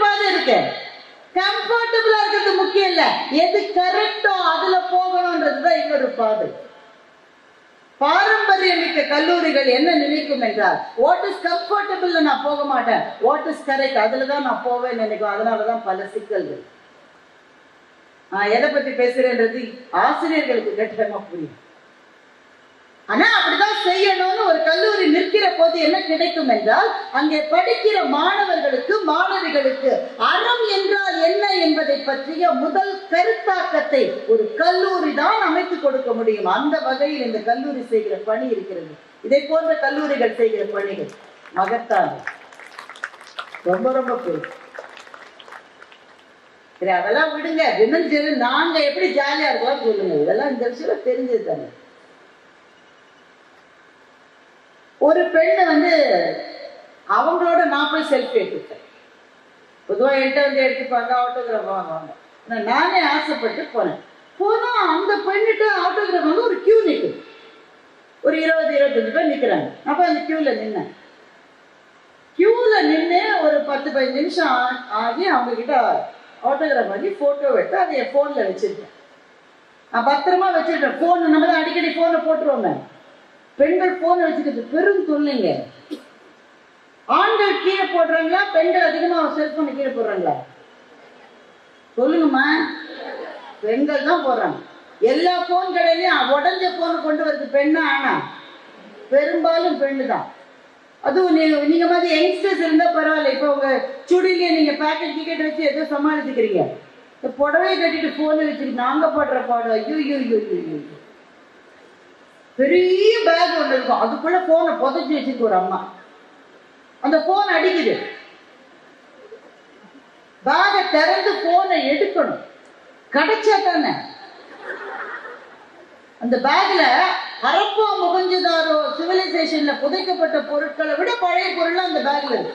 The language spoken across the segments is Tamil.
பாதை இருக்கு. கம்ஃபர்டபுளா இருக்கிறது முக்கியம் இல்ல. எது கரெக்டோ அதுல போகணும்ன்றதுதான் இன்னொரு பாதை. பாரம்பரியம் மிக்க கல்லூரிகள் என்ன நினைக்கும் என்றால் வாட் இஸ் கம்ஃபர்டபுள் நான் போக மாட்டேன். வாட் இஸ் கரெக்ட் அதுல தான் நான் போவேன் நினைக்கும். அதனாலதான் பல சிக்கல்கள். நான் எதை பத்தி பேசுறேன்றது ஆசிரியர்களுக்கு கட்டணமா புரியும். ஆனா அப்படிதான் செய்யணும்னு ஒரு கல்லூரி நிற்கிற போது என்ன கிடைக்கும் என்றால் அங்கே படிக்கிற மாணவர்களுக்கு மாணவிகளுக்கு அறம் என்றால் என்ன என்பதை பற்றிய முதல் கருத்தாக்கத்தை ஒரு கல்லூரி தான் அமைத்து கொடுக்க முடியும். அந்த வகையில் இந்த கல்லூரி செய்கிற பணி இருக்கிறது. இதை போன்ற கல்லூரிகள் செய்கிற பணிகள் மகத்தான ரொம்ப ரொம்ப சரி அதெல்லாம் விடுங்க. தினம் ஜெரு நாங்க எப்படி ஜாலியா இருக்கலாம் சொல்லுங்க. இதெல்லாம் இந்த விஷயம் தெரிஞ்சது தானே. ஒரு பெண்ணை வந்து அவங்களோட நான் போய் செல்ஃபி எடுத்துட்டேன் பொதுவாக என்கிட்ட வந்து எடுத்துப்பாங்க ஆட்டோகிராஃப் வாங்குவாங்க. நான் நானே ஆசைப்பட்டு போனேன். போனால் அந்த பெண்ணுகிட்ட ஆட்டோகிராஃப் வந்து ஒரு கியூ நிற்குது ஒரு இருபது இருபத்தஞ்சு பேர் நிற்கிறாங்க அப்போ அந்த கியூவில் நின்னேன். கியூவில் நின்று ஒரு பத்து பதினஞ்சு நிமிஷம் ஆ- ஆகி அவங்கக்கிட்ட ஆட்டோகிராஃப் வாங்கி ஃபோட்டோ எடுத்து அதை என் ஃபோனில் வச்சுருக்கேன். நான் பத்திரமா வச்சுருக்கேன். ஃபோன் நம்ம தான் அடிக்கடி ஃபோனில் போட்டுருவோமே. பெண்கள் போன் வச்சுக்கிறது பெரும் தொல்லைங்க. ஆண்கள் கீழே போடுறாங்களா பெண்கள் அதிகமா செல்போன் கீழே போடுறாங்களா? சொல்லுங்கம்மா. பெண்கள் தான் போடுறாங்க. எல்லா போன் கடையிலையும் உடஞ்ச போன் கொண்டு வருது பெண்ணா ஆனா பெரும்பாலும் பெண்ணு தான். அதுவும் நீங்க நீங்க மாதிரி யங்ஸ்டர்ஸ் இருந்தா பரவாயில்ல. இப்போ உங்க சுடிலேயே நீங்க பேக்கெட் டிக்கெட் வச்சு ஏதோ சமாளிச்சுக்கிறீங்க. இந்த புடவையை கட்டிட்டு போன் வச்சிருக்கு நாங்க போடுற பாடம் ஐயோ ஐயோ ஐயோ ஐயோ, ஐயோ. பெரிய பேக் ஒன்று இருக்கும். அதுக்குள்ள போனை புதைச்சி வச்சிருக்கு ஒரு அம்மா. அந்த போன் அடிக்குது. பேகை திறந்து போனை எடுக்கணும். கிடைச்சா தானே? அந்த பேக்ல அரப்போ முகஞ்சதாரோ சிவிலைசேஷன்ல புதைக்கப்பட்ட பொருட்களை விட பழைய பொருள் அந்த பேக்ல இருக்கு.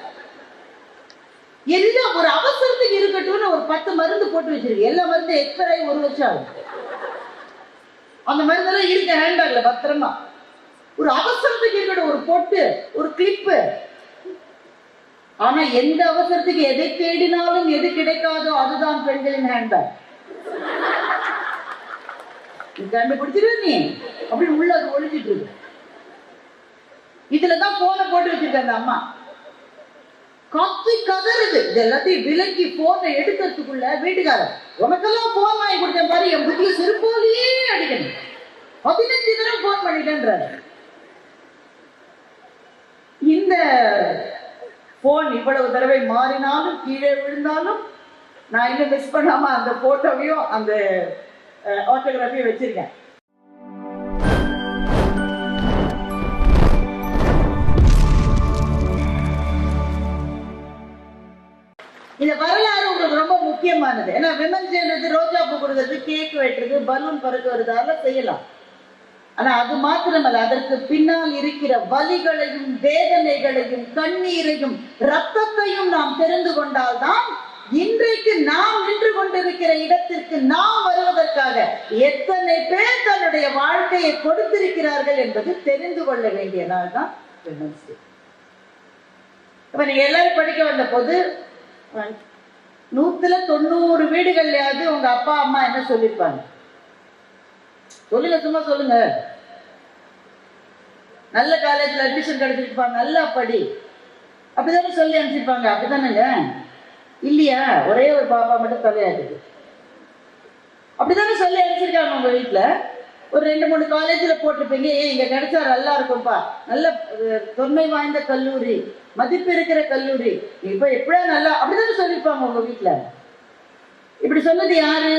எல்லாம் ஒரு அவசரத்துக்கு இருக்கட்டும்னு ஒரு பத்து மருந்து போட்டு வச்சிருக்கு. எல்லா மருந்து எக்ஸ்பயர் ஆகி ஒரு வருஷம் ஆகும் அந்த மருந்தெல்லாம் இருக்க ஹேண்ட்பேக்ல பத்திரமா? ஒரு அவசரத்துக்கு இருக்கட்டும் ஒரு பொட்டு ஒரு கிளிப்பு ஆனா எந்த அவசரத்துக்கு எதை தேடினாலும் எது கிடைக்காதோ அதுதான் பெண்களின் ஹேண்ட்பேக் நீ கண்டுபிடிச்சிரு நீ? அப்படி உள்ள அது ஒளிஞ்சிட்டு இருக்கு. இதுலதான் போன போட்டு வச்சிருக்க அந்த அம்மா. கத்தி கதறுது. இது எல்லாத்தையும் விலக்கி போனை எடுக்கிறதுக்குள்ள வீட்டுக்காரர் உனக்கெல்லாம் போன் வாங்கி கொடுத்தேன் பாரு என் புத்திய செருப்போலியே அடிக்கணும். பதினஞ்சு தடவை போன் பண்ணிட்டேன்றாரு. இந்த போன் இவ்வளவு தடவை மாறினாலும் கீழே விழுந்தாலும் நான் இன்னும் மிஸ் பண்ணாம அந்த போட்டோவையும் அந்த ஆட்டோகிராஃபியும் வச்சிருக்கேன். இந்த வரலாறு உங்களுக்கு ரொம்ப முக்கியமானது. ஏன்னா விமன் செய்யறது ரோஜா பூ கொடுக்கறது கேக் வெட்டுறது பலூன் பறக்குறது அதெல்லாம் செய்யலாம். ஆனா அது மாத்திரமல்ல அதற்கு பின்னால் இருக்கிற வலிகளையும் வேதனைகளையும் கண்ணீரையும் ரத்தத்தையும் நாம் தெரிந்து கொண்டால்தான் இன்றைக்கு நாம் நின்று கொண்டிருக்கிற இடத்திற்கு நாம் வருவதற்காக எத்தனை பேர் தன்னுடைய வாழ்க்கையை கொடுத்திருக்கிறார்கள் என்பது தெரிந்து கொள்ள வேண்டிய நாள் தான் விமன்ஸ் இப்ப நீங்க எல்லாரும் படிக்க வந்த போது நூத்துல தொண்ணூறு வீடுகள்லயாவது உங்க அப்பா அம்மா என்ன சொல்லியிருப்பாங்க சொல்லுங்க சும்மா சொல்லுங்க. நல்ல காலேஜ்ல அட்மிஷன் கிடைச்சிருப்பாங்க நல்லா படி. அப்படிதானே சொல்லி அனுப்பிச்சிருப்பாங்க அப்படிதானேங்க? இல்லையா? ஒரே ஒரு பாப்பா மட்டும் தலையாட்டுது. அப்படிதானே சொல்லி அனுப்பிச்சிருக்காங்க உங்க வீட்டுல ஒரு ரெண்டு மூணு காலேஜ்ல போட்டிருப்பீங்க. ஏன் இங்கே கிடைச்சா நல்லா இருக்கும்ப்பா நல்ல தொன்மை வாய்ந்த கல்லூரி. மதிப்பு இருக்கிற கல்லூரி. இப்போ எப்படியா நல்லா அப்படிதானே சொல்லியிருப்பாங்க உங்க வீட்டுல இப்படி சொன்னது யாரு?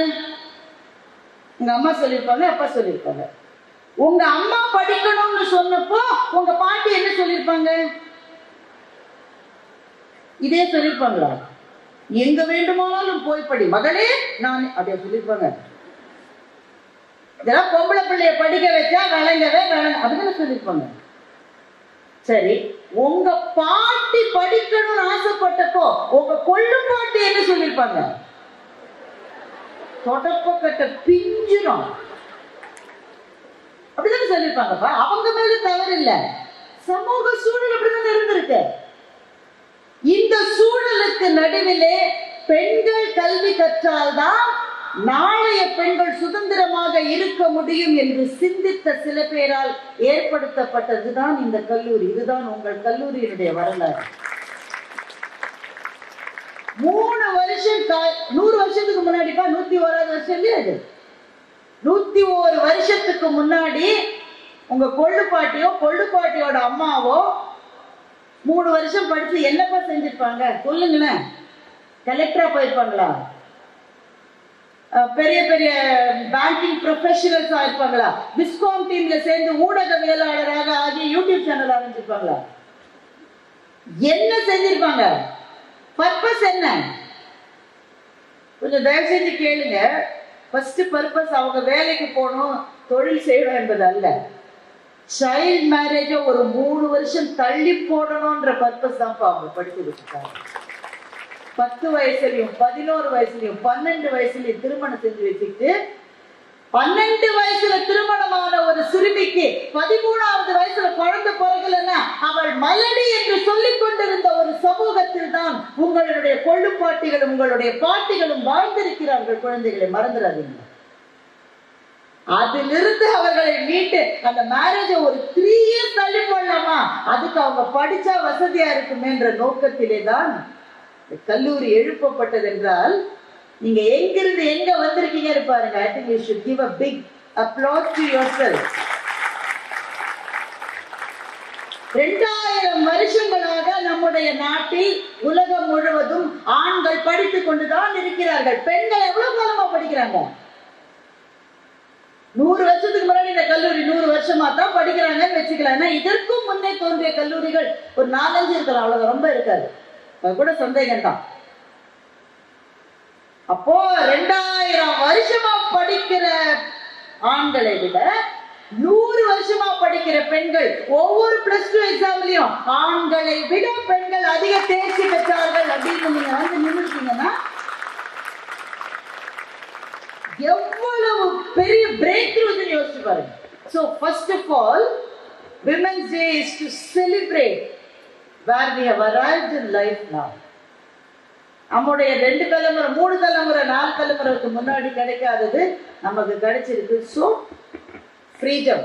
உங்கள் அம்மா சொல்லியிருப்பாங்க அப்பா சொல்லியிருப்பாங்க. உங்க அம்மா படிக்கணும்னு சொன்னப்போ உங்க பாட்டி என்ன சொல்லியிருப்பாங்க? இதே சொல்லியிருப்பாங்களா? எங்க வேண்டுமானாலும் போய் படி. மகளே நான் அப்படியே சொல்லியிருப்பாங்க. இதெல்லாம் பொம்பளை பிள்ளைய படிக்க வச்சா விளங்கவே வேணும். அப்படின்னு சொல்லியிருப்பாங்க. சரி உங்க பாட்டி படிக்கணும்னு ஆசைப்பட்டப்போ உங்க கொள்ளு பாட்டி என்ன சொல்லியிருப்பாங்க? தொடப்பக்கட்ட பிஞ்சிரும் அப்படிதானே சொல்லியிருப்பாங்கப்பா அவங்க மேல தவறு இல்லை சமூக சூழல் அப்படிதான் இருந்திருக்கு. இந்த சூழலுக்கு நடுவிலே கல்வி கற்றால்தான் நாளைய பெண்கள் சுதந்திரமாக இருக்க முடியும் என்று சிந்தித்த சில பேரால் ஏற்படுத்தப்பட்டதுதான் இந்த கல்லூரி. இதுதான் உங்கள் கல்லூரியினுடைய வரலாறு. மூணு வருஷம் நூறு வருஷத்துக்கு முன்னாடிப்பா? நூத்தி ஓராது வருஷம் இல்லையா அது நூத்தி ஒரு வருஷத்துக்கு முன்னாடி உங்க கொள்ளுப்பாட்டியோ கொள்ளுப்பாட்டியோட அம்மாவோ மூணு வருஷம் படிச்சு என்னப்பா செஞ்சிருப்பாங்க? சொல்லுங்களேன். கலெக்டரா போயிருப்பாங்களா? பெரிய பெரிய பேங்கிங் ப்ரொஃபஷனல்ஸா இருப்பாங்களா? விஸ்காம் டீம்ல சேர்ந்து ஊடகவியலாளராக ஆகி யூடியூப் சேனல் ஆரம்பிச்சிருப்பாங்களா என்ன செஞ்சிருப்பாங்க? பர்பஸ் என்ன? கொஞ்சம் தயவு செஞ்சு கேளுங்க. ஃபர்ஸ்ட் பர்பஸ் அவங்க வேலைக்கு போகணும் தொழில் செய்யணும் என்பது அல்ல. சைல்ட் மேரேஜை ஒரு மூணு வருஷம் தள்ளி போடணும்ன்ற பர்பஸ் தான் அவங்க படிச்சு வச்சுருக்காங்க பத்து வயசுலயும் பதினோரு வயசுலயும் பன்னெண்டு வயசுலயும் திருமணம் செஞ்சு வச்சுக்கிட்டு பன்னெண்டு வயசுல திருமணமான ஒரு சிறுமிக்கு பதிமூணாவது வயசுல குழந்தை பிறகுலன்னா அவள் மலடி என்று சொல்லிக் கொண்டிருந்த ஒரு சமூகத்தில் தான் உங்களுடைய கொள்ளுப்பாட்டிகளும் உங்களுடைய பாட்டிகளும் வாழ்ந்திருக்கிறார்கள். குழந்தைகளை மறந்துடாதீங்க. அதிலிருந்து அவர்களை மீட்டு அந்த மேரேஜ ஒரு த்ரீ இயர்ஸ் தள்ளி போடலாமா அதுக்கு அவங்க படிச்சா வசதியா இருக்குமேன்ற நோக்கத்திலே தான் கல்லூரி எழுப்பப்பட்டது என்றால் நீங்க எங்கிருந்து எங்க வந்திருக்கீங்க பாருங்க. I think you should give a big applause to your ரெண்டாயிரம் வருஷங்களாக நம்முடைய நாட்டில் உலகம் முழுவதும் ஆண்கள் படித்துக் கொண்டுதான் இருக்கிறார்கள். பெண்கள் எவ்வளவு காலமா படிக்கிறாங்க? நூறு வருஷத்துக்கு முன்னாடி இந்த கல்லூரி நூறு வருஷமா தான் படிக்கிறாங்கன்னு வச்சுக்கலாம் ஏன்னா இதற்கும் முன்னே தோன்றிய கல்லூரிகள் ஒரு நாலஞ்சு இருக்கலாம். அவ்வளவு ரொம்ப இருக்காது. கூட சந்தேகம் தான் அப்போ ரெண்டாயிரம் வருஷமா படிக்கிற ஆண்களை விட நூறு வருஷமா படிக்கிற பெண்கள் ஒவ்வொரு பிளஸ் டூ எக்ஸாம்லயும் ஆண்களை விட பெண்கள் அதிக தேர்ச்சி பெற்றார்கள் அப்படின்னு நீங்க வந்து நின்றுட்டீங்கன்னா எவ்வளவு பெரிய பிரேக் த்ரூ யோசிச்சு பாருங்க. So first of all women's day is to celebrate where we have arrived in life now நம்முடைய ரெண்டு தலைமுறை மூணு தலைமுறை நாலு தலைமுறைக்கு முன்னாடி கிடைக்காதது நமக்கு கிடைச்சிருக்கு. So freedom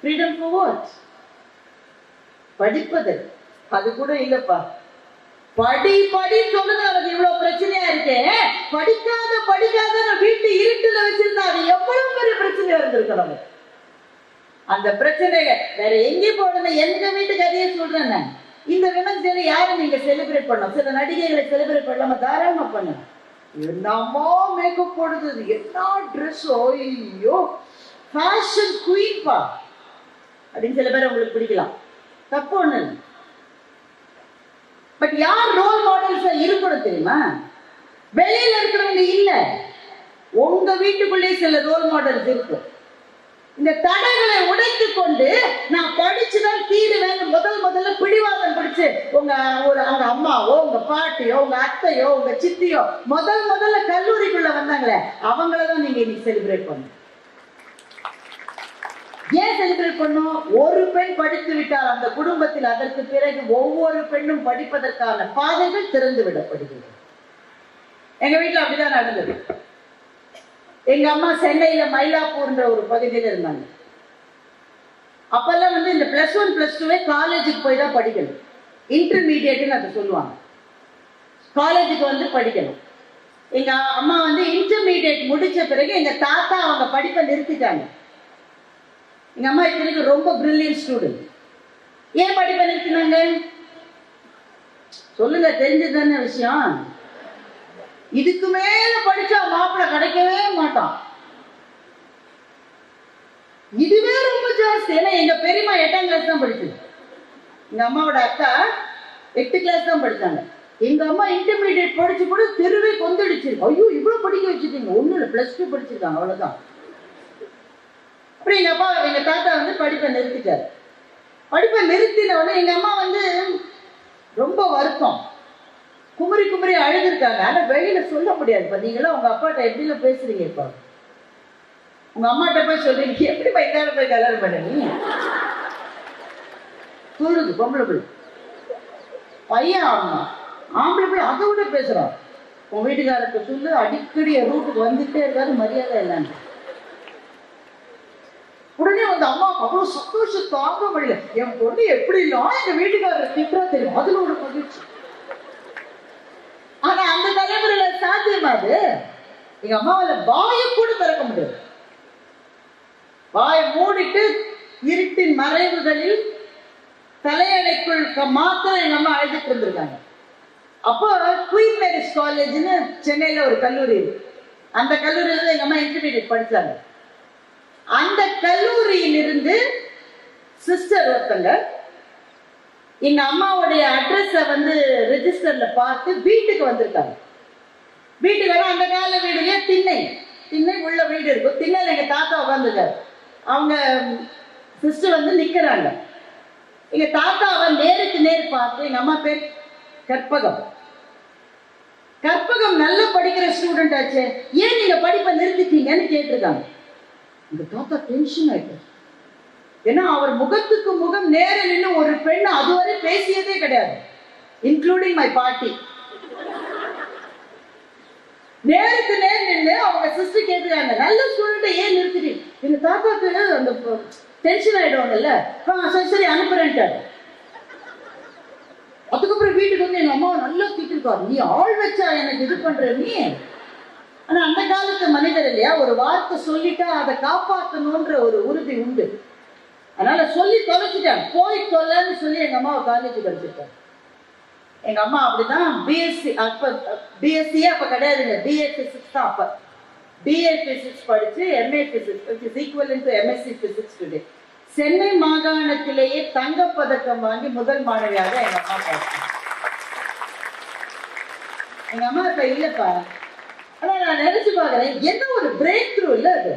freedom for what படிப்பது. அது கூட இல்லைப்பா. படி படி சொல்லுங்க அவனுக்கு இவ்வளவு பிரச்சனையா இருக்கே. படிக்காத படிக்காத வீட்டு இருட்டுல வச்சிருந்தா அது எவ்வளவு பெரிய பிரச்சனையா இருந்திருக்கு நமக்கு? அந்த பிரச்சனைகள் வேற எங்கேயும் போடணும்? எங்க வீட்டு கதையை சொல்றேன் நான். இந்த விமன்ஸ் டேல யாரை நீங்க செலிப்ரேட் பண்ணலாம் சில நடிகைகளை செலிப்ரேட் பண்ணலாம? தாராளமா பண்ணுங்க என்னமோ மேக்கப் போடுது. என்ன ட்ரெஸ்ஸோ ஐயோ. ஃபேஷன் குயின்பா அப்படின்னு சில பேர் உங்களுக்கு பிடிக்கலாம். தப்பு ஒண்ணு பட் யார் ரோல் மாடல்ஸ் இருக்கணும் தெரியுமா? வெளியில இருக்கிறவங்க இல்ல. உங்க வீட்டுக்குள்ளேயே சில ரோல் மாடல்ஸ் இருக்கு இந்த தடைகளை உடைத்து கொண்டு நான் படிச்சுதான் தீருவேன் முதல் முதல் பிடிவாதம் உங்க ஒரு அவங்க அம்மாவோ உங்க பாட்டியோ உங்க அத்தையோ உங்க சித்தியோ முதல் முதல்ல கல்லூரிக்குள்ள வந்தாங்களே அவங்களதான் நீங்க இன்னைக்கு செலிப்ரேட் பண்ணுங்க ஏன் செலிப்ரேட் பண்ணும் ஒரு பெண் படித்து விட்டால் அந்த குடும்பத்தில் அதற்கு பிறகு ஒவ்வொரு பெண்ணும் படிப்பதற்கான பாதைகள் திறந்து விடப்படுகிறது. எங்க வீட்டுல அப்படிதான் நடந்தது. எங்க அம்மா சென்னையில மயிலாப்பூர்ன்ற ஒரு பகுதியில இருந்தாங்க. அப்பெல்லாம் வந்து இந்த பிளஸ் ஒன் பிளஸ் டூவே காலேஜுக்கு போய் தான் படிக்கணும். இன்டர்மீடியட்னு அதை சொல்லுவாங்க. காலேஜுக்கு வந்து படிக்கணும். எங்க அம்மா வந்து இன்டர்மீடியட் முடிச்ச பிறகு எங்க தாத்தா அவங்க படிப்பை நிறுத்திட்டாங்க. எங்க அம்மா இத்தனைக்கு ரொம்ப பிரில்லியன்ட் ஸ்டூடெண்ட் ஏன் படிப்பை நிறுத்தினாங்க? சொல்லுங்க தெரிஞ்சதுதானே விஷயம். இதுக்கு மேல படிச்சா மாப்பிள்ள கிடைக்கவே மாட்டான். இதுவே ரொம்ப ஜாஸ்தி. ஏன்னா எங்க பெரியம்மா எட்டாம் கிளாஸ் தான் படிச்சது. எங்க அம்மாவோட அக்கா எட்டு கிளாஸ் தான் படிச்சாங்க. எங்க அம்மா இன்டர்மீடியட் படிச்சு கூட தெருவே கொந்தடிச்சிருக்கு ஐயோ இவ்வளவு படிக்க வச்சுட்டீங்க. ஒண்ணு இல்லை பிளஸ் டூ படிச்சிருக்காங்க அவ்வளவுதான். அப்புறம் எங்க அப்பா எங்க தாத்தா வந்து படிப்பை நிறுத்திட்டாரு. படிப்பை நிறுத்தின உடனே எங்க அம்மா வந்து ரொம்ப வருத்தம். குமரி குமரி அழுதுருக்காங்க. ஆனா வெளியில சொல்ல முடியாது. பாத்தீங்களா நீங்களும் உங்க அப்பாட்ட எப்படில பேசுறீங்க இப்ப? உங்க அம்மாட்ட போய் சொல்றீங்க. எப்படி பைக்கார போய் கல்யாணம் பண்ணி தூருது பொம்பளை பிள்ளை பையன் ஆம்பளை பிள்ளை அதை விட பேசுறான். உன் வீட்டுக்காரருக்கு சொல்லு அடிக்கடி என் ரூட்டுக்கு வந்துட்டே இருக்காரு மரியாதை இல்லைன்னு உடனே வந்து அம்மா அவ்வளவு சந்தோஷம் தாங்க முடியல. என் பொண்ணு எப்படிலாம் எங்க வீட்டுக்காரர் திட்டா தெரியும்? அதுல ஒரு மகிழ்ச்சி. ஆனா அந்த தலைமுறையில சாத்தியமா அது? எங்க அம்மாவால வாயை கூட திறக்க முடியாது. வாயை மூடிட்டு இருட்டின் மறைவுகளில் தலையணைக்குள் மாத்திரம் எங்க அம்மா அழைச்சிட்டு இருந்திருக்காங்க அப்போ குயின் மேரிஸ் காலேஜ்னு சென்னையில ஒரு கல்லூரி இருக்கு. அந்த கல்லூரியில தான் எங்க அம்மா இன்டர்மீடியட் படிச்சாங்க. அந்த கல்லூரியிலிருந்து சிஸ்டர் ஒருத்தங்க எங்க அம்மாவுடைய அட்ரஸ வந்து ரெஜிஸ்டர்ல பார்த்து வீட்டுக்கு வந்திருக்காங்க. வீட்டுக்கு வர அந்த கால வீடுலயே திண்ணை. திண்ணை உள்ள வீடு இருக்கும். திண்ணையில எங்க தாத்தா உட்காந்துருக்காரு அவங்க சிஸ்டர் வந்து நிக்கிறாங்க. எங்க தாத்தாவை நேருக்கு நேர் பார்த்து எங்க அம்மா பேர் கற்பகம். கற்பகம் நல்லா படிக்கிற ஸ்டூடெண்ட் ஆச்சு. ஏன் நீங்க படிப்பை நிறுத்திட்டீங்கன்னு கேட்டிருக்காங்க. இந்த தாத்தா டென்ஷன் ஆயிட்டார். ஏன்னா அவர் முகத்துக்கு முகம் நேர நின்று ஒரு பெண் அதுவரை பேசியதே கிடையாது இன்க்ளூடிங் மை பாட்டி. நேருக்கு நேர் நின்று அவங்க சிஸ்டர் கேட்டுருக்காங்க நல்ல ஸ்டூடெண்ட்டை ஏன் நிறுத்திட்டீங்க? எங்க தாத்தாக்கு அந்த டென்ஷன் ஆயிடுவாங்கல்ல? ஆ சரி சரி அனுப்புறேன்ட்டாரு. அதுக்கப்புறம் வீட்டுக்கு வந்து எங்க அம்மாவை நல்லா திட்டிருக்காரு. நீ ஆள் வச்சா எனக்கு இது பண்ற நீ? ஆனா அந்த காலத்து மனிதர் இல்லையா? ஒரு வார்த்தை சொல்லிட்டா அதை காப்பாற்றணுன்ற ஒரு உறுதி உண்டு. அதனால சொல்லி தொலைச்சிட்டேன். போய் தொலைன்னு சொல்லி எங்க அம்மாவை காலேஜ் அனுப்பிச்சிட்டாங்க எங்க அம்மா அப்படிதான் பிஎஸ்சி அப்ப பிஎஸ்சியே அப்ப கிடையாதுங்க. பிஎஸ்சி சிக்ஸ் தான் அப்ப. பிஏ பிசிக்ஸ் படிச்சு MA physics is equal to MSc physics today Chennai மாகாணத்திலேயே தங்கப்பதக்கம் வாங்கி முதல் மாணவியாக எங்க அம்மா பார்த்தாங்க எங்க அம்மா இப்ப இல்லப்பா ஆனா நான் நினைச்சு பாக்குறேன் என்ன ஒரு பிரேக் த்ரூ இல்ல அது?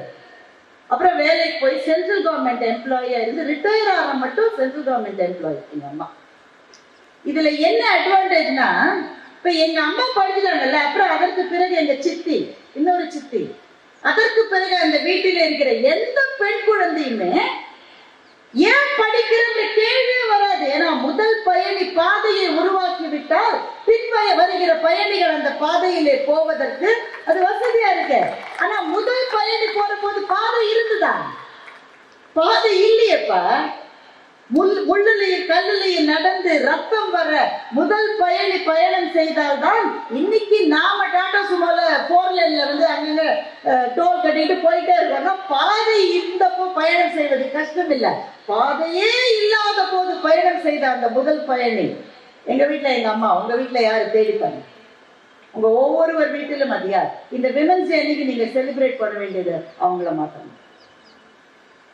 அப்புறம் வேலைக்கு போய் சென்ட்ரல் கவர்மெண்ட் எம்ப்ளாயியா இருந்து ரிட்டையர் ஆக மட்டும் சென்ட்ரல் கவர்மெண்ட் எம்ப்ளாயி எங்க அம்மா. இதுல என்ன அட்வான்டேஜ்னா இப்ப எங்க அம்மா படிக்கிறாங்கல்ல அப்புறம் அதற்கு பிறகு எங்க சித்தி இன்னொரு சித்தி. அதற்கு பிறகு அந்த வீட்டில் இருக்கிற எந்த பெண் குழந்தையுமே ஏன் படிக்கிறன்ற கேள்வியே வராது. ஏன்னா முதல் பயணி பாதையை உருவாக்கி விட்டால் பின்பய வருகிற பயணிகள் அந்த பாதையிலே போவதற்கு அது வசதியா இருக்கு. ஆனா முதல் பயணி போற போது பாதை இருந்துதான் பாதை இல்லையேப்பா. முள் கல்லிலேயே நடந்து ரத்தம் வர முதல் பயணி பயணம் செய்தால்தான் இன்னைக்கு நாம டாடா சுமால போர் லைன்ல வந்து அங்கங்க டோல் கட்டிட்டு போயிட்டே இருக்காங்க. பாதை இருந்தப்போ பயணம் செய்வது கஷ்டம் இல்ல பாதையே இல்லாத போது பயணம் செய்த அந்த முதல் பயணி. எங்க வீட்டுல எங்க அம்மா உங்க வீட்டுல யாரு தேடிப்பாங்க உங்க ஒவ்வொருவர் வீட்டிலும் அது யார்? இந்த விமன்ஸ் டே அன்னைக்கு நீங்க செலிப்ரேட் பண்ண வேண்டியது அவங்கள மாத்தணும்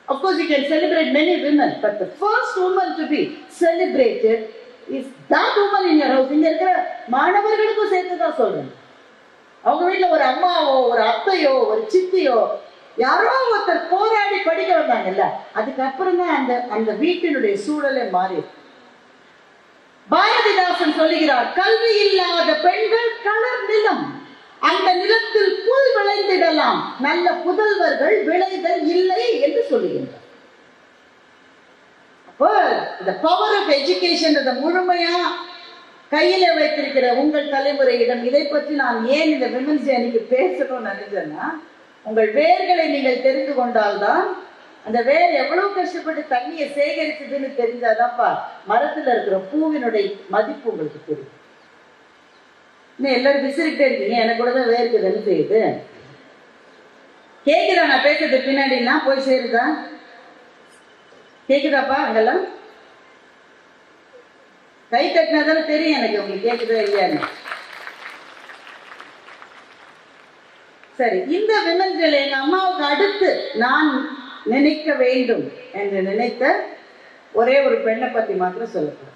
Of course, you can celebrate many women, but the first woman to be celebrated is that woman in your house. இங்க இருக்கிற மாணவர்களுக்கும் சேர்த்து தான் சொல்றேன் அவங்க வீட்டில் ஒரு அம்மாவோ ஒரு அத்தையோ ஒரு சித்தியோ யாரோ ஒருத்தர் போராடி படிக்க வந்தாங்கல்ல அதுக்கப்புறம் தான் அந்த அந்த வீட்டினுடைய சூழலே மாறி பாரதிதாசன் சொல்லுகிறார் கல்வி இல்லாத பெண்கள் கலர் நிலம். அந்த நிலத்தில் புல் விளைந்திடலாம். நல்ல புதல்வர்கள் விளைதல் இல்லை என்று சொல்லுகின்றார். அப்போ இந்த பவர் ஆஃப் எஜுகேஷன் முழுமையா கையில வைத்திருக்கிற உங்கள் தலைமுறையிடம் இதை பற்றி நான் ஏன் இந்த விமன்ஸ் டே அன்னைக்கு பேசணும்னு நினைச்சேன்னா உங்கள் வேர்களை நீங்கள் தெரிந்து கொண்டால்தான் அந்த வேர் எவ்வளவு கஷ்டப்பட்டு தண்ணியை சேகரிச்சதுன்னு தெரிஞ்சாதான்ப்பா மரத்துல இருக்கிற பூவினுடைய மதிப்பு உங்களுக்கு தெரியும். இன்னும் எல்லாரும் விசிறிட்டே இருக்கீங்க எனக்கு கூட தான் வேர்க்குதுன்னு செய்யுது. கேட்குதா நான் பேசுறது பின்னாடினா போய் சேருதா? கேட்குதாப்பா அங்கெல்லாம்? கை தட்டினதால தெரியும் எனக்கு உங்களுக்கு கேட்குதா இல்லையான்னு. சரி இந்த விமன்கள் எங்க அம்மாவுக்கு அடுத்து நான் நினைக்க வேண்டும் என்று நினைத்த ஒரே ஒரு பெண்ணை பத்தி மாத்திரம் சொல்லப்போம்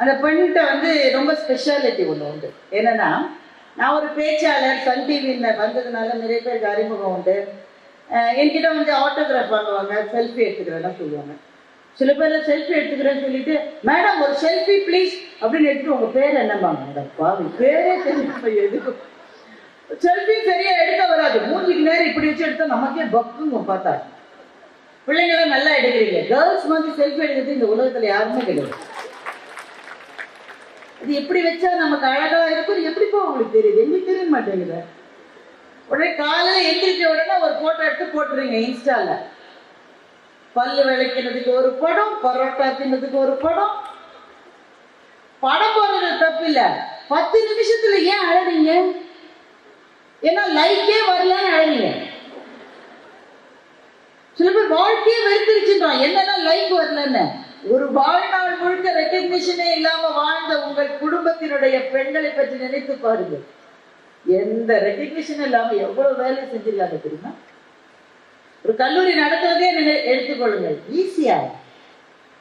அந்த பெண்கிட்ட வந்து ரொம்ப ஸ்பெஷாலிட்டி ஒன்று உண்டு. என்னன்னா நான் ஒரு பேச்சாளர் சன் டிவியில் வந்ததுனால நிறைய பேருக்கு அறிமுகம் உண்டு. என்கிட்ட வந்து ஆட்டோகிராஃப் வாங்குவாங்க செல்ஃபி எடுத்துக்கிறேன்னு சொல்லுவாங்க. சில பேர் செல்ஃபி எடுத்துக்கிறேன்னு சொல்லிட்டு மேடம் ஒரு செல்ஃபி ப்ளீஸ் அப்படின்னு எடுத்துட்டு உங்க பேர் என்னம்பாங்க மேடம் பாவி பேரே தெரிஞ்சு எதுக்கு? செல்ஃபி சரியா எடுக்க வராது. மூஞ்சிக்கு நேரம் இப்படி வச்சு எடுத்தா நமக்கே பக்குங்க பார்த்தா. பிள்ளைங்களாம் நல்லா எடுக்கிறீங்க. கேர்ள்ஸ் மாதிரி செல்ஃபி எடுக்கிறது இந்த உலகத்துல யாருமே கிடையாது. இது எப்படி வச்சா நமக்கு அழகா இருக்கும்? எப்படி உங்களுக்கு தெரியுது? எங்களுக்கு தெரிய மாட்டேங்குது. உடனே காலையில எந்திரிச்ச உடனே ஒரு போட்டோ எடுத்து போட்டுருங்க இன்ஸ்டால. பல்லு விளக்கினதுக்கு ஒரு படம் பரோட்டா தின்னதுக்கு ஒரு படம். படம் போடுறது தப்பு இல்ல. பத்து நிமிஷத்துல ஏன் அழறீங்க? ஏன்னா லைக்கே வரலன்னு அழறீங்க. சில பேர் வாழ்க்கையே வெறுத்திருச்சுன்றான் என்னன்னா லைக் வரலன்னு. ஒரு வாழ்நாள் முழுக்க ரெக்கக்னிஷனே இல்லாம வாழ்ந்த உங்கள் குடும்பத்தினுடைய பெண்களை பற்றி நினைத்து பாருங்க எந்த ரெக்கக்னிஷன் இல்லாம எவ்வளவு வேலை செஞ்சிருக்காங்க தெரியுமா? ஒரு கல்லூரி நடத்துறதே நினை எடுத்துக்கொள்ளுங்கள் ஈஸியா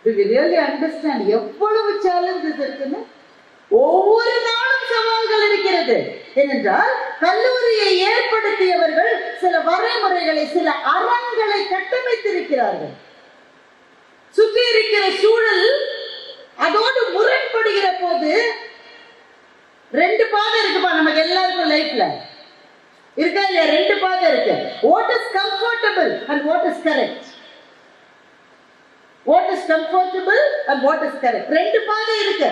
ரியலி அண்டர்ஸ்டாண்ட் எவ்வளவு சேலஞ்சஸ் இருக்குன்னு? ஒவ்வொரு நாளும் சவால்கள் இருக்கிறது. ஏனென்றால் கல்லூரியை ஏற்படுத்தியவர்கள் சில வரைமுறைகளை சில அறங்களை கட்டமைத்திருக்கிறார்கள். சுற்றி இருக்கிற சூழல் அதோடு முரண்படுகிற போது ரெண்டு பாதை இருக்குப்பா நமக்கு எல்லாருக்கும் லைஃப்ல இருக்கா இல்லையா? ரெண்டு பாதை இருக்கு. What is comfortable and what is correct what is comfortable and what is correct ரெண்டு பாதை இருக்கு.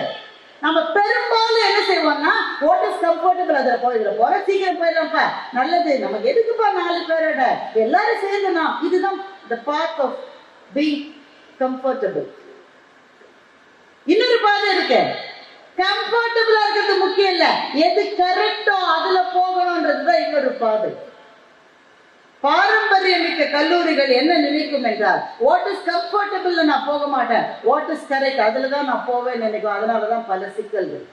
நம்ம பெரும்பாலும் என்ன செய்வோம்னா வாட் இஸ் கம்ஃபர்டபிள் அதில் போயிடுற போற சீக்கிரம் போயிடலாம்ப்பா. நல்லது. நமக்கு எதுக்குப்பா நாலு பேரோட? எல்லாரும் சேர்ந்து நாம் இதுதான் the part of being comfortable இன்னொரு பாதை இருக்கு. கம்ஃபர்டபுளா இருக்கிறது முக்கியம் இல்ல. எது கரெக்டோ அதுல போகணும்ன்றதுதான் இன்னொரு பாதை. பாரம்பரியமிக்க கல்லூரிகள் என்ன நினைக்கும் என்றால் வாட் இஸ் கம்ஃபர்டபுள் நான் போக மாட்டேன். வாட் இஸ் கரெக்ட் அதுல தான் நான் போவேன் நினைக்கும். அதனாலதான் பல சிக்கல்கள்.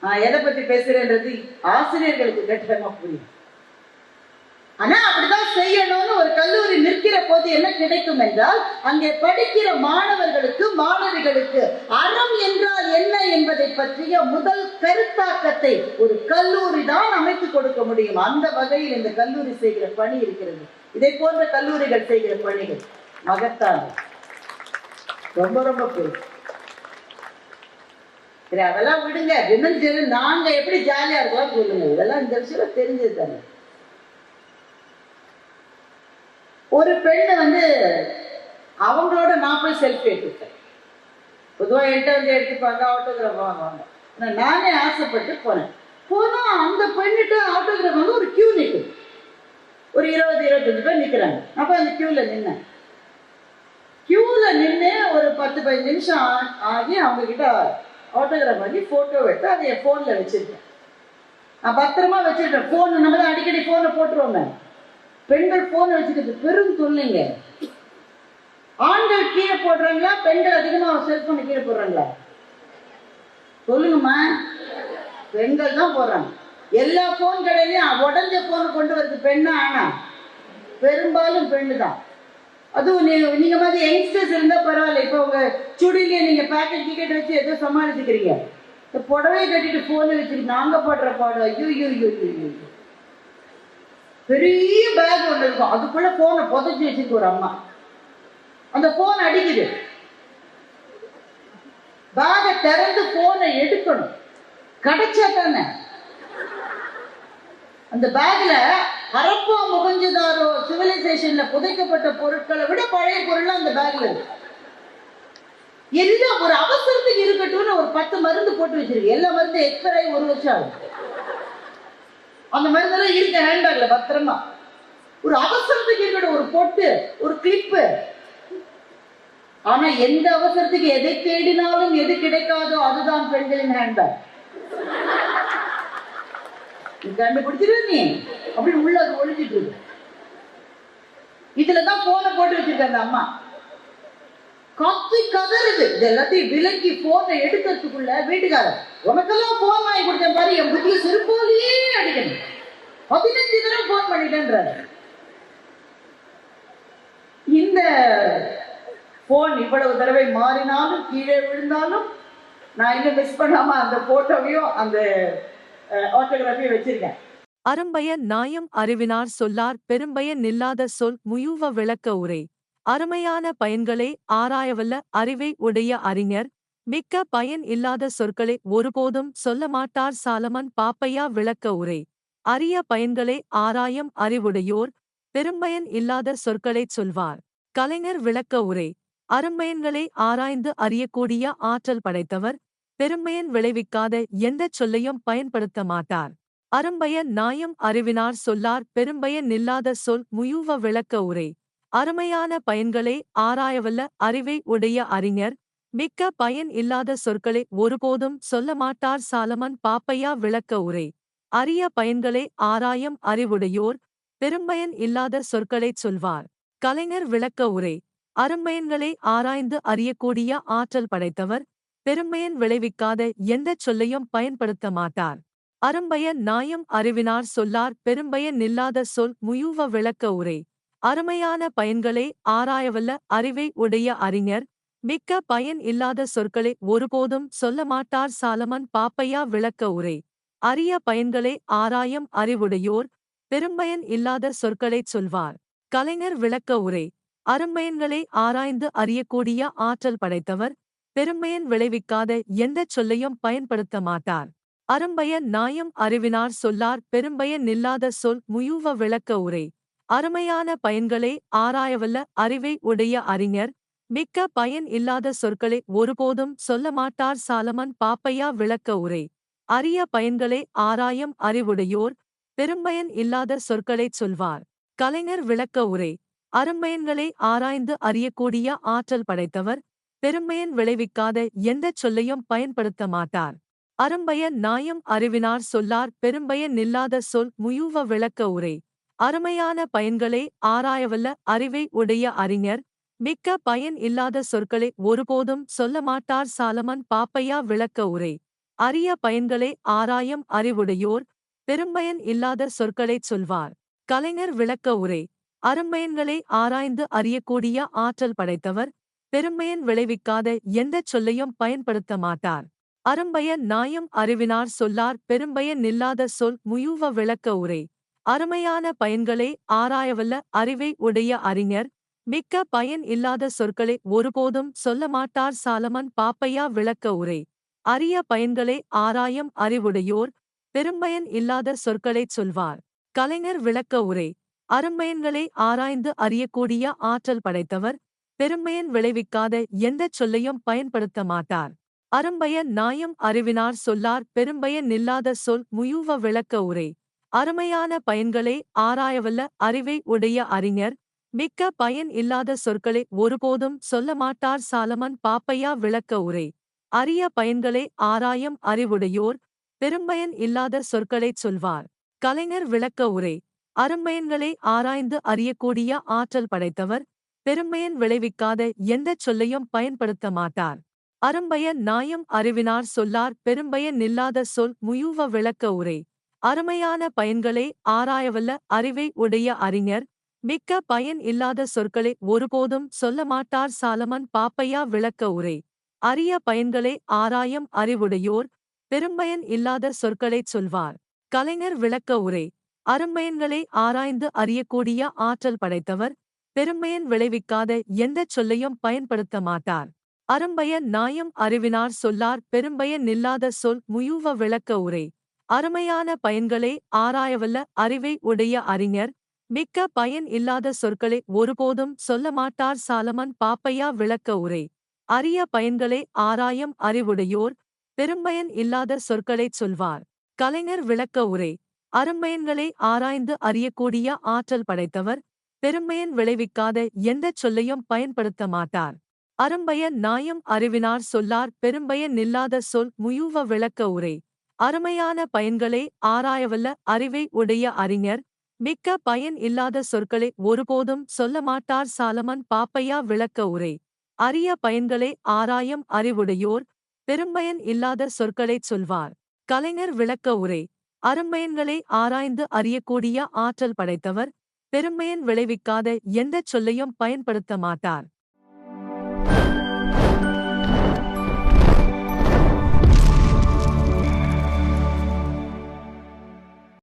நான் எதை பத்தி பேசுறேன்றது ஆசிரியர்களுக்கு கட்டாயமா புரியும். ஆனா அப்படிதான் செய்யணும்னு ஒரு கல்லூரி நிற்கிற போது என்ன கிடைக்கும் என்றால் அங்கே படிக்கிற மாணவர்களுக்கு மாணவிகளுக்கு அறம் என்றால் என்ன என்பதை பற்றிய முதல் கருத்தாக்கத்தை ஒரு கல்லூரி தான் அமைத்து கொடுக்க முடியும். அந்த வகையில் இந்த கல்லூரி செய்கிற பணி இருக்கிறது. இதை போன்ற கல்லூரிகள் செய்கிற பணிகள் மகத்தான ரொம்ப ரொம்ப பெரிய சரி அதெல்லாம் விடுங்க. விமன் நாங்க எப்படி ஜாலியா இருக்கலாம் சொல்லுங்க. இதெல்லாம் இந்த விஷயம் தெரிஞ்சது தானே. ஒரு பெண்ணு வந்து அவங்களோட நான் போய் செல்ஃபி எடுத்துட்டேன் பொதுவாக என்கிட்ட வந்து எடுத்துப்பாங்க ஆட்டோகிராஃப் வாங்குவாங்க நானே ஆசைப்பட்டு போனேன். போனால் அந்த பெண்ணிட்ட ஆட்டோகிராஃப் வந்து ஒரு கியூ நிற்குது ஒரு இருபது இருபத்தஞ்சு பேர் நிற்கிறாங்க அப்போ அந்த கியூவில் நின்னேன். கியூவில் நின்று ஒரு பத்து பதினஞ்சு நிமிஷம் ஆ- ஆகி அவங்கக்கிட்ட ஆட்டோகிராஃப் வாங்கி ஃபோட்டோ எடுத்து அதை என் ஃபோனில் வச்சுருக்கேன். நான் பத்திரமா வச்சுருக்கேன். ஃபோன் நம்ம தான் அடிக்கடி ஃபோனில் போட்டுருவோங்க பெண்கள் போன் வச்சுக்கிறது பெரும் தொல்லைங்க. ஆண்கள் கீழே போடுறாங்களா பெண்கள் அதிகமா செல்போனை கீழே போடுறாங்களா? சொல்லுங்கம்மா. பெண்கள் தான் போடுறாங்க. எல்லா போன் கடையிலையும் உடஞ்ச போனை கொண்டு வருது பெண்ணா ஆனா பெரும்பாலும் பெண்ணு தான் அதுவும் நீங்க நீங்க மாதிரி யங்ஸ்டர்ஸ் இருந்தா பரவாயில்ல. இப்போ உங்க சுடிலேயே நீங்க பேக்கெட் டிக்கெட் வச்சு ஏதோ சமாளிச்சுக்கிறீங்க. இந்த புடவை கட்டிட்டு போன வச்சுட்டு நாங்க போடுற பாடம் ஐயோ ஐயோ ஐயோ ஐயோ ஐயோ. பெரிய பேக் ஒன்று இருக்கும். அதுக்குள்ள போனை புதைச்சி வச்சிருக்கு ஒரு அம்மா. அந்த போன் அடிக்குது. பேகை திறந்து போனை எடுக்கணும். கிடைச்சா தானே? அந்த பேக்ல அரப்பா முகஞ்சதாரோ சிவிலைசேஷன்ல புதைக்கப்பட்ட பொருட்களை விட பழைய பொருள் அந்த பேக்ல இருக்கு. எல்லாம் ஒரு அவசரத்துக்கு இருக்கட்டும்னு ஒரு பத்து மருந்து போட்டு வச்சிருக்கு. எல்லா மருந்து எக்ஸ்பயர் ஆகி ஒரு வருஷம் ஆகும் அந்த மாதிரி மருந்தெல்லாம் இருக்கு ஹேண்ட்பேக்ல பத்திரமா? ஒரு அவசரத்துக்கு இருக்கட்டும் ஒரு பொட்டு ஒரு கிளிப்பு ஆனா எந்த அவசரத்துக்கு எதை தேடினாலும் எது கிடைக்காதோ அதுதான் பெண்களின் ஹேண்ட்பேக் கண்டுபிடிச்சிரு நீ. அப்படி உள்ள அது ஒழிஞ்சிட்டு இருக்கு. இதுலதான் போனை போட்டு வச்சிருக்க அந்த அம்மா. கத்தி கதறுது. இது எல்லாத்தையும் விலக்கி போனை எடுக்கிறதுக்குள்ள வீட்டுக்காரர் உனக்கெல்லாம் போன் வாங்கி கொடுத்தேன் பாரு என் புத்திய செருப்போலியே அடிக்கணும். பதினஞ்சு தடவை போன் பண்ணிட்டேன்றாரு. இந்த போன் இவ்வளவு தடவை மாறினாலும் கீழே விழுந்தாலும் நான் இன்னும் மிஸ் பண்ணாம அந்த போட்டோவையும் அந்த ஆட்டோகிராஃபியும் வச்சிருக்கேன். அரும்பய நாயம் அறிவினார் சொல்லார் பெரும்பயன் நில்லாத சொல் முயுவ விளக்க உரை. அருமையான பயன்களை ஆராயவல்ல அறிவை உடைய அறிஞர். மிக்க பயன் இல்லாத சொற்களை ஒருபோதும் சொல்ல மாட்டார் சாலமன் பாப்பையா விளக்க உரை. அரிய பயன்களை ஆராயம் அறிவுடையோர் பெரும்பயன் இல்லாத சொற்களைச் சொல்வார். கலைஞர் விளக்க உரை. அரும்பயன்களை ஆராய்ந்து அறியக்கூடிய ஆற்றல் படைத்தவர். பெருமையன் விளைவிக்காத எந்தச் சொல்லையும் பயன்படுத்த மாட்டார். அரும்பயன் நாயம் அறிவினார் சொல்லார் பெரும்பயன் நில்லாத சொல் முயூவ விளக்க உரை. அருமையான பயன்களை ஆராயவல்ல அறிவை உடைய அறிஞர். மிக்க பயன் இல்லாத சொற்களை ஒருபோதும் சொல்ல மாட்டார் சாலமன் பாப்பையா விளக்க உரை. அரிய பயன்களை ஆராயம் அறிவுடையோர் பெரும்பயன் இல்லாத சொற்களைச் சொல்வார். கலைஞர் விளக்க உரை. அரும்பயன்களை ஆராய்ந்து அறியக்கூடிய ஆற்றல் படைத்தவர். பெரும்பயன் விளைவிக்காத எந்தச் சொல்லையும் பயன்படுத்த மாட்டார். அரும்பயன் நாயம் அறிவினார் சொல்லார். பெரும்பயன் நில்லாத சொல் முயூவ விளக்க உரை. அருமையான பயன்களை ஆராயவல்ல அறிவை உடைய அறிஞர். மிக்க பயன் இல்லாத சொற்களை ஒருபோதும் சொல்ல மாட்டார் சாலமன் பாப்பையா விளக்க உரை. அரிய பயன்களை ஆராயம் அறிவுடையோர் பெரும்பயன் இல்லாத சொற்களைச் சொல்வார். கலைஞர் விளக்க உரை. அரும்பயன்களை ஆராய்ந்து அறியக்கூடிய ஆற்றல் படைத்தவர். பெரும்பயன் விளைவிக்காத எந்தச் சொல்லையும் பயன்படுத்த மாட்டார். அரும்பயன் நாயம் அறிவினார் சொல்லார். பெரும்பயன் நில்லாத சொல் முயூவ விளக்க உரை. அருமையான பயன்களை ஆராயவல்ல அறிவை உடைய அறிஞர். மிக்க பயன் இல்லாத சொற்களை ஒருபோதும் சொல்ல மாட்டார் சாலமன் பாப்பையா விளக்க உரை. அரிய பயன்களை ஆராயம் அறிவுடையோர் பெரும்பயன் இல்லாத சொற்களைச் சொல்வார். கலைஞர் விளக்க உரை. அரும்பயன்களை ஆராய்ந்து அறியக்கூடிய ஆற்றல் படைத்தவர். பெரும்பயன் விளைவிக்காத எந்தச் சொல்லையும் பயன்படுத்த மாட்டார். அரும்பயன் நாயம் அறிவினார் சொல்லார். பெரும்பயன் நில்லாத சொல் முயூவ விளக்க உரை. அருமையான பயன்களை ஆராயவல்ல அறிவை உடைய அறிஞர். மிக்க பயன் இல்லாத சொற்களை ஒருபோதும் சொல்ல மாட்டார் சாலமன் பாப்பையா விளக்க உரை. அரிய பயன்களை ஆராயம் அறிவுடையோர் பெரும்பயன் இல்லாத சொற்களைச் சொல்வார். கலைஞர் விளக்க உரை. அரும்பயன்களை ஆராய்ந்து அறியக்கூடிய ஆற்றல் படைத்தவர். பெரும்பயன் விளைவிக்காத எந்தச் சொல்லையும் பயன்படுத்த மாட்டார். அரும்பயன் நாயம் அறிவினார் சொல்லார். பெரும்பயன் இல்லாத சொல் முயூவ விளக்க உரை. அருமையான பயன்களை ஆராயவல்ல அறிவை உடைய அறிஞர். மிக்க பயன் இல்லாத சொற்களை ஒருபோதும் சொல்ல மாட்டார் சாலமன் பாப்பையா விளக்க உரை. அரிய பயன்களை ஆராயம் அறிவுடையோர் பெரும்பயன் இல்லாத சொற்களைச் சொல்வார். கலைஞர் விளக்க உரை. அரும்பயன்களை ஆராய்ந்து அறியக்கூடிய ஆற்றல் படைத்தவர் பெரும்பயன் விளைவிக்காத எந்தச் சொல்லையும் பயன்படுத்த மாட்டார். அரும்பயன் நாயம் அறிவினார் சொல்லார் பெரும்பயன் நில்லாத சொல் முயூவ விளக்க உரை. அருமையான பயன்களை ஆராயவல்ல அறிவை உடைய அறிஞர். மிக்க பயன் இல்லாத சொற்களை ஒருபோதும் சொல்ல மாட்டார் சாலமன் பாப்பையா விளக்க உரை. அரிய பயன்களை ஆராயம் அறிவுடையோர் பெரும்பயன் இல்லாத சொற்களைச் சொல்வார். கலைஞர் விளக்க உரை. அரும்பயன்களை ஆராய்ந்து அறியக்கூடிய ஆற்றல் படைத்தவர். பெரும்பயன் விளைவிக்காத எந்தச் சொல்லையும் பயன்படுத்த மாட்டார். அரும்பயன் நாயம் அறிவினார் சொல்லார். பெரும்பயன் நில்லாத சொல் முயூவ விளக்க உரை. அருமையான பயன்களை ஆராயவல்ல அறிவை உடைய அறிஞர். மிக்க பயன் இல்லாத சொற்களை ஒருபோதும் சொல்ல மாட்டார் சாலமன் பாப்பையா விளக்க உரை. அரிய பயன்களை ஆராயம் அறிவுடையோர் பெரும்பயன் இல்லாத சொற்களைச் சொல்வார். கலைஞர் விளக்க உரை. அரும்பயன்களை ஆராய்ந்து அறியக்கூடிய ஆற்றல் படைத்தவர். பெரும்பயன் விளைவிக்காத எந்தச் சொல்லையும் பயன்படுத்த மாட்டார். அரும்பயன் நாயம் அறிவினார் சொல்லார். பெரும்பயன் நில்லாத சொல் முயூவ விளக்க உரை. அருமையான பயன்களை ஆராயவல்ல அறிவை உடைய அறிஞர். மிக்க பயன் இல்லாத சொற்களை ஒருபோதும் சொல்ல மாட்டார் சாலமன் பாப்பையா விளக்க உரை. அரிய பயன்களை ஆராயம் அறிவுடையோர் பெரும்பயன் இல்லாத சொற்களைச் சொல்வார். கலைஞர் விளக்க உரை. அரும்பயன்களை ஆராய்ந்து அறியக்கூடிய ஆற்றல் படைத்தவர் பெரும்பயன் விளைவிக்காத எந்தச் சொல்லையும் பயன்படுத்த மாட்டார். அரும்பயன் நாயம் அறிவினார் சொல்லார் பெரும்பயன் இல்லாத சொல் முயூவ விளக்க உரை. அருமையான பயன்களை ஆராயவல்ல அறிவை உடைய அறிஞர். மிக்க பயன் இல்லாத சொற்களை ஒருபோதும் சொல்ல மாட்டார் சாலமன் பாப்பையா விளக்க உரை. அரிய பயன்களை ஆராயம் அறிவுடையோர் பெரும்பயன் இல்லாத சொற்களைச் சொல்வார். கலைஞர் விளக்க உரை. அரும்பயன்களை ஆராய்ந்து அறியக்கூடிய ஆற்றல் படைத்தவர். பெரும்பயன் விளைவிக்காத எந்தச் சொல்லையும் பயன்படுத்த மாட்டார்.